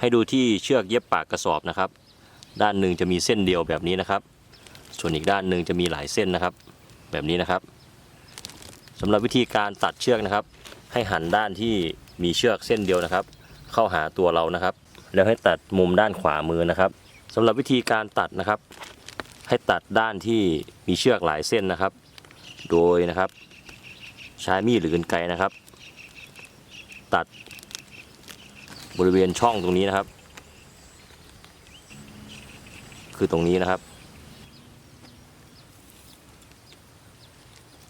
ให้ดูที่เชือกเย็บปากกระสอบนะครับ ด้านหนึ่งจะมีเส้นเดียวแบบนี้นะครับ ส่วนอีกด้านหนึ่งจะมีหลายเส้นนะครับ แบบนี้นะครับสำหรับวิธีการตัดเชือกนะครับ ให้หันด้านที่มีเชือกเส้นเดียวนะครับ เข้าหาตัวเรานะครับ แล้วให้ตัดมุมด้านขวามือนะครับสำหรับวิธีการตัดนะครับ ให้ตัดด้านที่มีเชือกหลายเส้นนะครับ โดยนะครับ ใช้มีดหรือกรรไกรนะครับ ตัด บริเวณช่องตรงนี้นะครับ คือตรงนี้นะครับ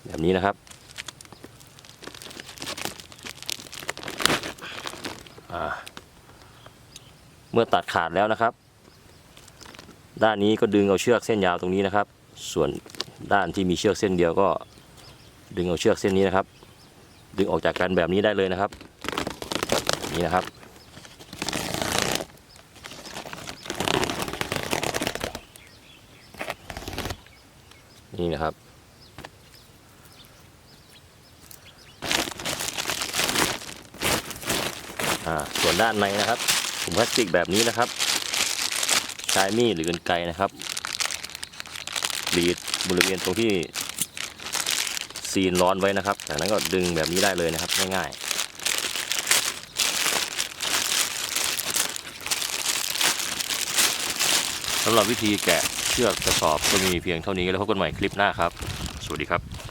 แบบนี้นะครับเมื่อตัดขาดแล้วนะครับ ด้านนี้ก็ดึงเอาเชือกเส้นยาวตรงนี้นะครับ ส่วนด้านที่มีเชือกเส้นเดียวก็ ดึงเอาเชือกเส้นนี้นะครับ ดึงออกจากกันแบบนี้ได้เลยนะครับ นี่นะครับ นี่นะครับอ่าส่วนด้านในนะครับถุงพลาสติกแบบนี้นะครับ ใช้มีดหรือกรรไกรนะครับบีดบริเวณตรงที่ซีนร้อนไว้นะครับ จากนั้นก็ดึงแบบนี้ได้เลยนะครับง่ายๆสำหรับวิธีแกะ ชือกกระสอบก็มีเพียงเท่านี้แล้วพบกันใหม่คลิปหน้าครับ สวัสดีครับ